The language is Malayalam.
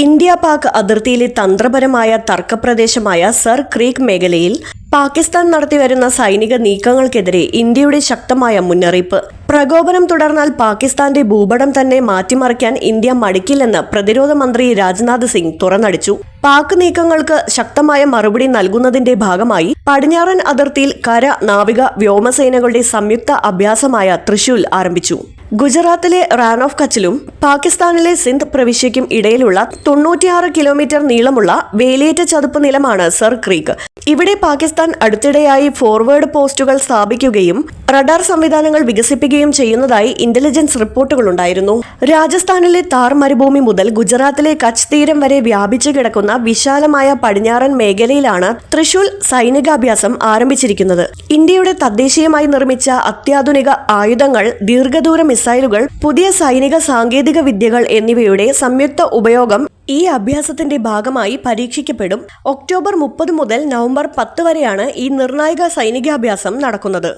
ഇന്ത്യ പാക് അതിർത്തിയിലെ തന്ത്രപരമായ തർക്കപ്രദേശമായ സർ ക്രീക്ക് മേഖലയിൽ പാകിസ്ഥാൻ നടത്തിവരുന്ന സൈനിക നീക്കങ്ങൾക്കെതിരെ ഇന്ത്യയുടെ ശക്തമായ മുന്നറിയിപ്പ്. പ്രകോപനം തുടർന്നാൽ പാകിസ്ഥാന്റെ ഭൂപടം തന്നെ മാറ്റിമറിക്കാൻ ഇന്ത്യ മടിക്കില്ലെന്ന് പ്രതിരോധ മന്ത്രി രാജ്നാഥ് സിംഗ് തുറന്നടിച്ചു. പാക് നീക്കങ്ങൾക്ക് ശക്തമായ മറുപടി നൽകുന്നതിന്റെ ഭാഗമായി പടിഞ്ഞാറൻ അതിർത്തിയിൽ കര നാവിക വ്യോമസേനകളുടെ സംയുക്ത അഭ്യാസമായ തൃശൂൽ ആരംഭിച്ചു. ഗുജറാത്തിലെ റാൻ ഓഫ് കച്ചിലും പാകിസ്ഥാനിലെ സിന്ധ് പ്രവിശ്യയ്ക്കും ഇടയിലുള്ള തൊണ്ണൂറ്റിയാറ് കിലോമീറ്റർ നീളമുള്ള വേലിയേറ്റ ചതുപ്പ് നിലമാണ് സർ ക്രീക്ക്. ഇവിടെ പാകിസ്ഥാൻ അടുത്തിടെയായി ഫോർവേഡ് പോസ്റ്റുകൾ സ്ഥാപിക്കുകയും റഡാർ സംവിധാനങ്ങൾ വികസിപ്പിക്കുകയും ചെയ്യുന്നതായി ഇന്റലിജൻസ് റിപ്പോർട്ടുകളുണ്ടായിരുന്നു. രാജസ്ഥാനിലെ താർ മരുഭൂമി മുതൽ ഗുജറാത്തിലെ കച്ച് തീരം വരെ വ്യാപിച്ചു കിടക്കുന്ന വിശാലമായ പടിഞ്ഞാറൻ മേഖലയിലാണ് തൃശൂൽ സൈനികാഭ്യാസം ആരംഭിച്ചിരിക്കുന്നത്. ഇന്ത്യയുടെ തദ്ദേശീയമായി നിർമ്മിച്ച അത്യാധുനിക ആയുധങ്ങൾ ദീർഘദൂര മിസൈലുകൾ പുതിയ സൈനിക സാങ്കേതിക വിദ്യകൾ എന്നിവയുടെ സംയുക്ത ഉപയോഗം ഈ അഭ്യാസത്തിന്റെ ഭാഗമായി പരീക്ഷിക്കപ്പെടും. ഒക്ടോബർ മുപ്പത് മുതൽ നവംബർ പത്ത് വരെയാണ് ഈ നിർണായക സൈനികാഭ്യാസം നടക്കുന്നത്.